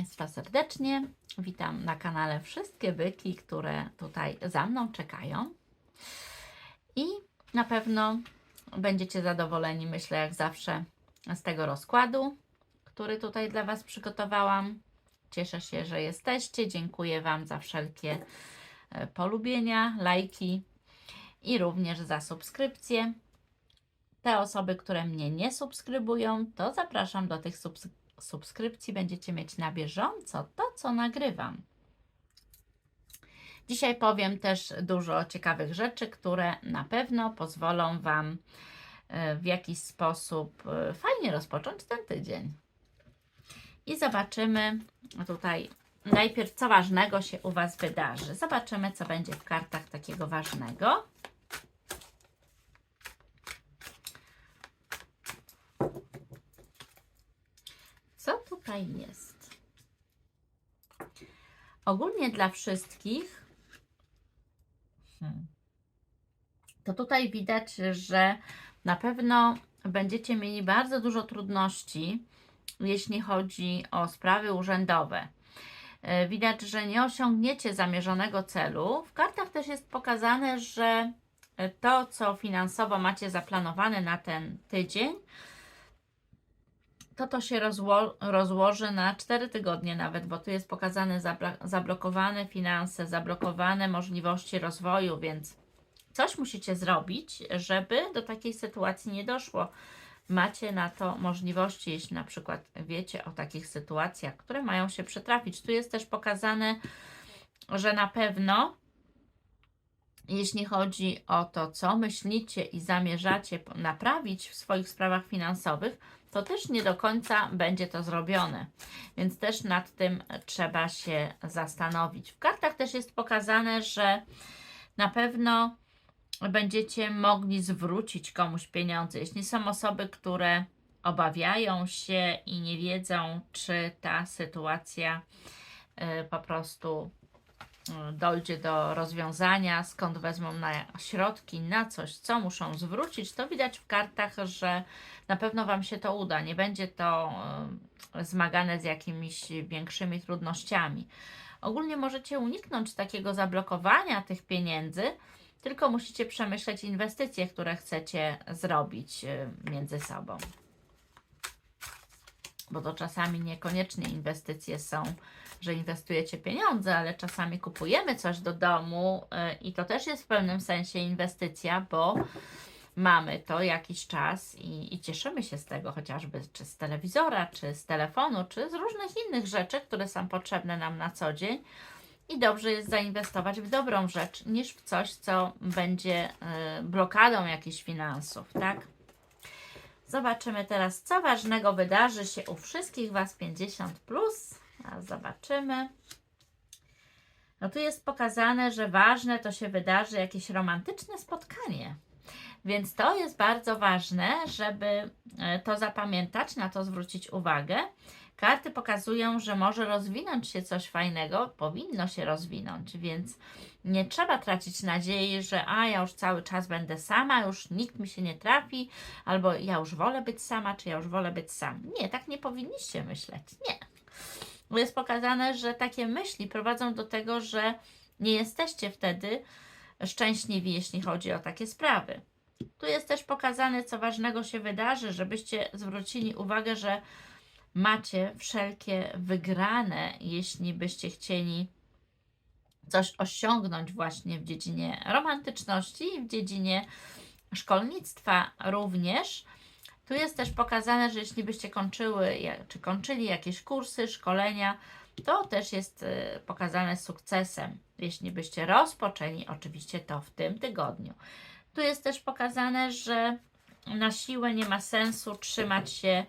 Państwa serdecznie. Witam na kanale wszystkie byki, które tutaj za mną czekają. I na pewno będziecie zadowoleni, myślę, jak zawsze, z tego rozkładu, który tutaj dla Was przygotowałam. Cieszę się, że jesteście. Dziękuję Wam za wszelkie e, polubienia, lajki i również za subskrypcje. Te osoby, które mnie nie subskrybują, to zapraszam do tych subs- subskrypcji. Będziecie mieć na bieżąco to, co nagrywam. Dzisiaj powiem też dużo ciekawych rzeczy, które na pewno pozwolą Wam e, w jakiś sposób e, fajnie rozpocząć ten tydzień. I zobaczymy tutaj najpierw, co ważnego się u Was wydarzy. Zobaczymy, co będzie w kartach takiego ważnego. Co tutaj jest? Ogólnie dla wszystkich, hmm, to tutaj widać, że na pewno będziecie mieli bardzo dużo trudności, jeśli chodzi o sprawy urzędowe. E, Widać, że nie osiągniecie zamierzonego celu. W kartach też jest pokazane, że to, co finansowo macie zaplanowane na ten tydzień, to to się rozło- rozłoży na 4 tygodnie nawet, bo tu jest pokazane zablokowane finanse, zablokowane możliwości rozwoju, więc coś musicie zrobić, żeby do takiej sytuacji nie doszło. Macie na to możliwości, jeśli na przykład wiecie o takich sytuacjach, które mają się przytrafić. Tu jest też pokazane, że na pewno jeśli chodzi o to, co myślicie i zamierzacie naprawić w swoich sprawach finansowych, to też nie do końca będzie to zrobione. Więc też nad tym trzeba się zastanowić. W kartach też jest pokazane, że na pewno będziecie mogli zwrócić komuś pieniądze. Jeśli są osoby, które obawiają się i nie wiedzą, czy ta sytuacja y, po prostu dojdzie do rozwiązania, skąd wezmą na środki, na coś, co muszą zwrócić, to widać w kartach, że na pewno Wam się to uda. Nie będzie to y, zmagane z jakimiś większymi trudnościami. Ogólnie możecie uniknąć takiego zablokowania tych pieniędzy, tylko musicie przemyśleć inwestycje, które chcecie zrobić y, między sobą. Bo to czasami niekoniecznie inwestycje są, że inwestujecie pieniądze, ale czasami kupujemy coś do domu y, i to też jest w pewnym sensie inwestycja, bo mamy to jakiś czas i, i cieszymy się z tego, chociażby czy z telewizora, czy z telefonu, czy z różnych innych rzeczy, które są potrzebne nam na co dzień. I dobrze jest zainwestować w dobrą rzecz, niż w coś, co będzie y, blokadą jakichś finansów, tak? Zobaczymy teraz, co ważnego wydarzy się u wszystkich Was 50. Plus. Zobaczymy. No tu jest pokazane, że ważne to się wydarzy jakieś romantyczne spotkanie. Więc to jest bardzo ważne, żeby e, to zapamiętać, na to zwrócić uwagę. Karty pokazują, że może rozwinąć się coś fajnego, powinno się rozwinąć, więc nie trzeba tracić nadziei, że a ja już cały czas będę sama, już nikt mi się nie trafi, albo ja już wolę być sama, czy ja już wolę być sam. Nie, tak nie powinniście myśleć. Nie. Bo jest pokazane, że takie myśli prowadzą do tego, że nie jesteście wtedy szczęśliwi, jeśli chodzi o takie sprawy. Tu jest też pokazane, co ważnego się wydarzy, żebyście zwrócili uwagę, że macie wszelkie wygrane, jeśli byście chcieli coś osiągnąć właśnie w dziedzinie romantyczności i w dziedzinie szkolnictwa również. Tu jest też pokazane, że jeśli byście kończyły, czy kończyli jakieś kursy, szkolenia, to też jest y, pokazane sukcesem. Jeśli byście rozpoczęli, oczywiście to w tym tygodniu. Tu jest też pokazane, że na siłę nie ma sensu trzymać się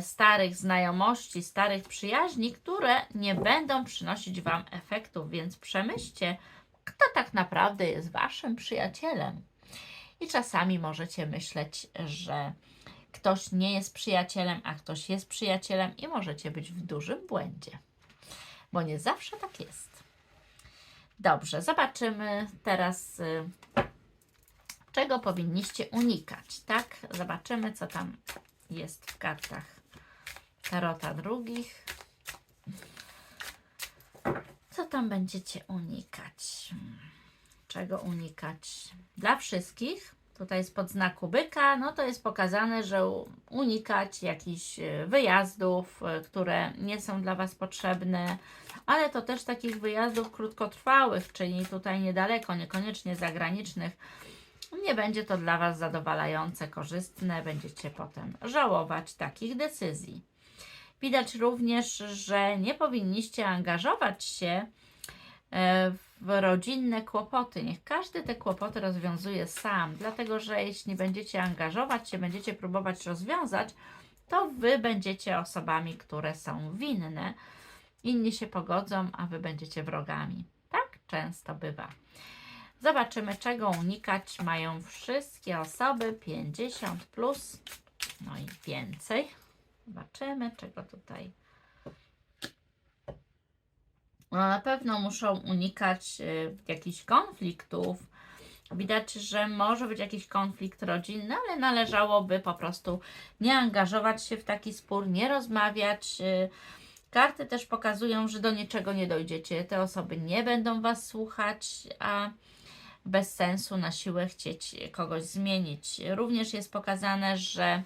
starych znajomości, starych przyjaźni, które nie będą przynosić Wam efektów, więc przemyślcie, kto tak naprawdę jest Waszym przyjacielem. I czasami możecie myśleć, że ktoś nie jest przyjacielem, a ktoś jest przyjacielem, i możecie być w dużym błędzie, bo nie zawsze tak jest. Dobrze, zobaczymy teraz, y, czego powinniście unikać, tak? Zobaczymy, co tam jest w kartach Tarota drugich. tam będziecie unikać? Czego unikać? Dla wszystkich, tutaj spod znaku byka, no to jest pokazane, że unikać jakichś e, wyjazdów, e, które nie są dla Was potrzebne, ale to też takich wyjazdów krótkotrwałych, czyli tutaj niedaleko, niekoniecznie zagranicznych. Nie będzie to dla Was zadowalające, korzystne, będziecie potem żałować takich decyzji. Widać również, że nie powinniście angażować się e, w rodzinne kłopoty. Niech każdy te kłopoty rozwiązuje sam, dlatego że jeśli będziecie angażować się, będziecie próbować rozwiązać, to Wy będziecie osobami, które są winne. Inni się pogodzą, a Wy będziecie wrogami. Tak często bywa. Zobaczymy, czego unikać mają wszystkie osoby 50 plus, no i więcej. Zobaczymy, czego tutaj. No, na pewno muszą unikać y, jakichś konfliktów. Widać, że może być jakiś konflikt rodzinny, ale należałoby po prostu nie angażować się w taki spór, nie rozmawiać. y. Karty też pokazują, że do niczego nie dojdziecie. Te osoby nie będą Was słuchać, a bez sensu na siłę chcieć kogoś zmienić. Również jest pokazane, że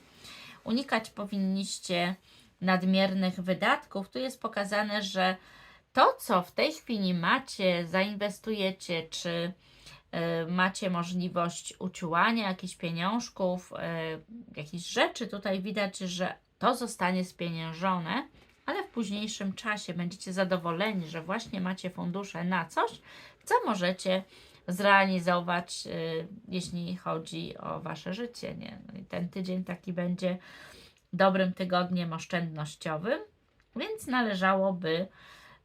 unikać powinniście nadmiernych wydatków. Tu jest pokazane, że to, co w tej chwili macie, zainwestujecie, czy y, macie możliwość uciułania jakichś pieniążków, y, jakichś rzeczy, tutaj widać, że to zostanie spieniężone, ale w późniejszym czasie będziecie zadowoleni, że właśnie macie fundusze na coś, co możecie zrealizować, y, jeśli chodzi o Wasze życie. Nie? No i ten tydzień taki będzie dobrym tygodniem oszczędnościowym, więc należałoby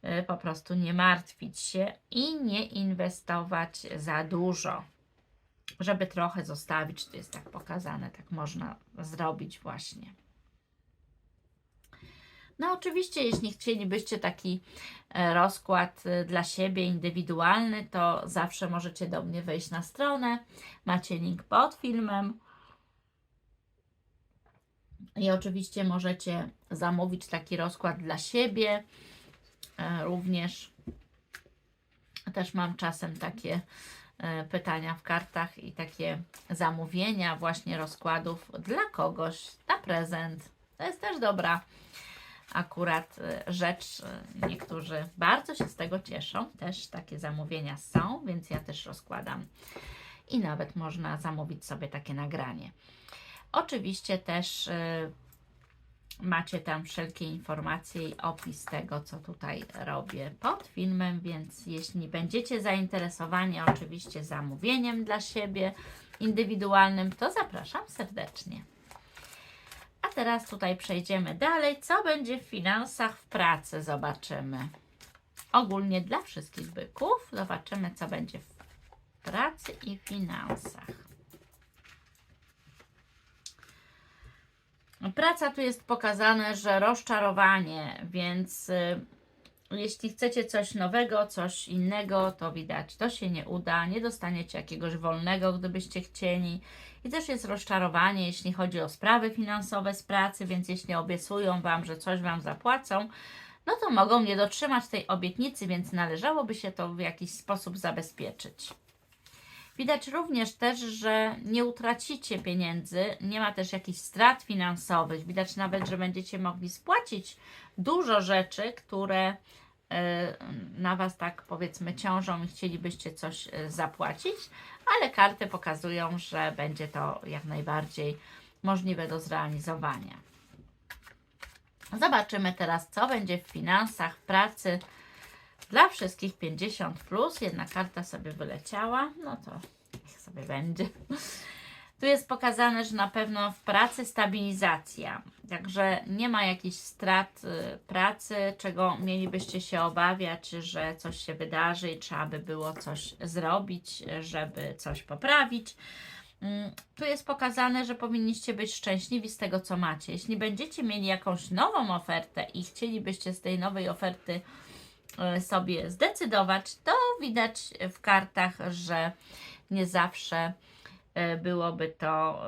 y, po prostu nie martwić się i nie inwestować za dużo, żeby trochę zostawić. To jest tak pokazane, tak można zrobić właśnie. No oczywiście, jeśli chcielibyście taki e, rozkład e, dla siebie indywidualny, to zawsze możecie do mnie wejść na stronę. Macie link pod filmem. I oczywiście możecie zamówić taki rozkład dla siebie. E, Również też mam czasem takie pytania w kartach i takie zamówienia właśnie rozkładów dla kogoś na prezent. To jest też dobra akurat e, rzecz. E, Niektórzy bardzo się z tego cieszą. Też takie zamówienia są, więc ja też rozkładam. I nawet można zamówić sobie takie nagranie. Oczywiście też e, macie tam wszelkie informacje i opis tego, co tutaj robię pod filmem, więc jeśli będziecie zainteresowani oczywiście zamówieniem dla siebie indywidualnym, to zapraszam serdecznie. A teraz tutaj przejdziemy dalej. Co będzie w finansach w pracy? Zobaczymy. Ogólnie dla wszystkich byków. Zobaczymy, co będzie w pracy i finansach. Praca tu jest pokazane, że rozczarowanie, więc y, jeśli chcecie coś nowego, coś innego, to widać, to się nie uda, nie dostaniecie jakiegoś wolnego, gdybyście chcieli. I też jest rozczarowanie, jeśli chodzi o sprawy finansowe z pracy, więc jeśli obiecują Wam, że coś Wam zapłacą, no to mogą nie dotrzymać tej obietnicy, więc należałoby się to w jakiś sposób zabezpieczyć. Widać również też, że nie utracicie pieniędzy, nie ma też jakichś strat finansowych. Widać nawet, że będziecie mogli spłacić dużo rzeczy, które e, na Was tak powiedzmy ciążą i chcielibyście coś e, zapłacić, ale karty pokazują, że będzie to jak najbardziej możliwe do zrealizowania. Zobaczymy teraz, co będzie w finansach, w pracy dla wszystkich 50. Plus. Jedna karta sobie wyleciała, no to niech sobie będzie. Tu jest pokazane, że na pewno w pracy stabilizacja, także nie ma jakichś strat y, pracy, czego mielibyście się obawiać, że coś się wydarzy i trzeba by było coś zrobić, żeby coś poprawić. Mm, Tu jest pokazane, że powinniście być szczęśliwi z tego, co macie. Jeśli będziecie mieli jakąś nową ofertę i chcielibyście z tej nowej oferty sobie zdecydować, to widać w kartach, że nie zawsze e, byłoby to,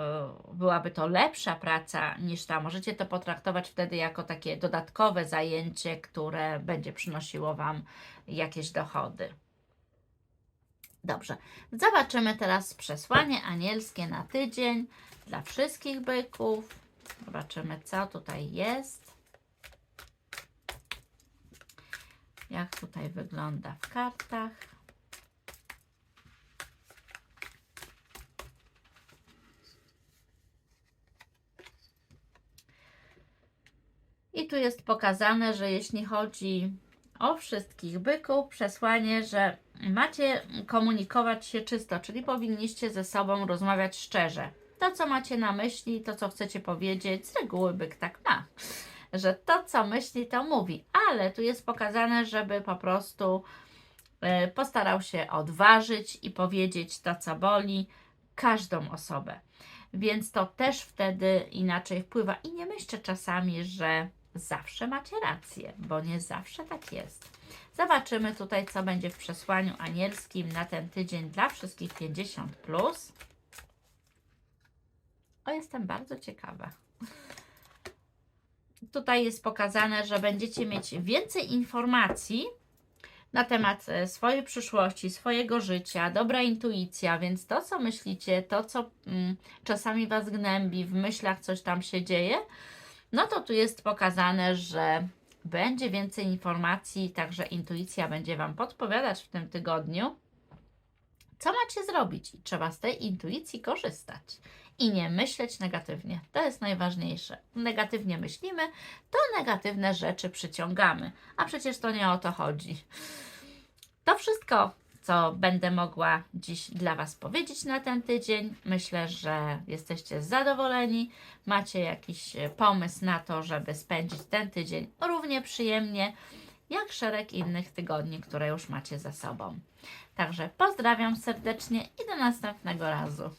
e, byłaby to lepsza praca niż ta. Możecie to potraktować wtedy jako takie dodatkowe zajęcie, które będzie przynosiło Wam jakieś dochody. Dobrze, zobaczymy teraz przesłanie anielskie na tydzień dla wszystkich byków. Zobaczymy, co tutaj jest. Jak tutaj wygląda w kartach. I tu jest pokazane, że jeśli chodzi o wszystkich byków, przesłanie, że macie komunikować się czysto, czyli powinniście ze sobą rozmawiać szczerze. To, co macie na myśli, to, co chcecie powiedzieć, z reguły byk tak ma, że to, co myśli, to mówi, ale tu jest pokazane, żeby po prostu e, postarał się odważyć i powiedzieć to, co boli, każdą osobę. Więc to też wtedy inaczej wpływa. I nie myślcie czasami, że zawsze macie rację, bo nie zawsze tak jest. Zobaczymy tutaj, co będzie w przesłaniu anielskim na ten tydzień dla wszystkich 50. Plus. O, jestem bardzo ciekawa. Tutaj jest pokazane, że będziecie mieć więcej informacji na temat e, swojej przyszłości, swojego życia, dobra intuicja, więc to, co myślicie, to, co mm, czasami Was gnębi, w myślach coś tam się dzieje, no to tu jest pokazane, że będzie więcej informacji, także intuicja będzie Wam podpowiadać w tym tygodniu, macie zrobić i trzeba z tej intuicji korzystać i nie myśleć negatywnie. To jest najważniejsze. Negatywnie myślimy, to negatywne rzeczy przyciągamy, a przecież to nie o to chodzi. To wszystko, co będę mogła dziś dla Was powiedzieć na ten tydzień. Myślę, że jesteście zadowoleni, macie jakiś pomysł na to, żeby spędzić ten tydzień równie przyjemnie, jak szereg innych tygodni, które już macie za sobą. Także pozdrawiam serdecznie i do następnego razu.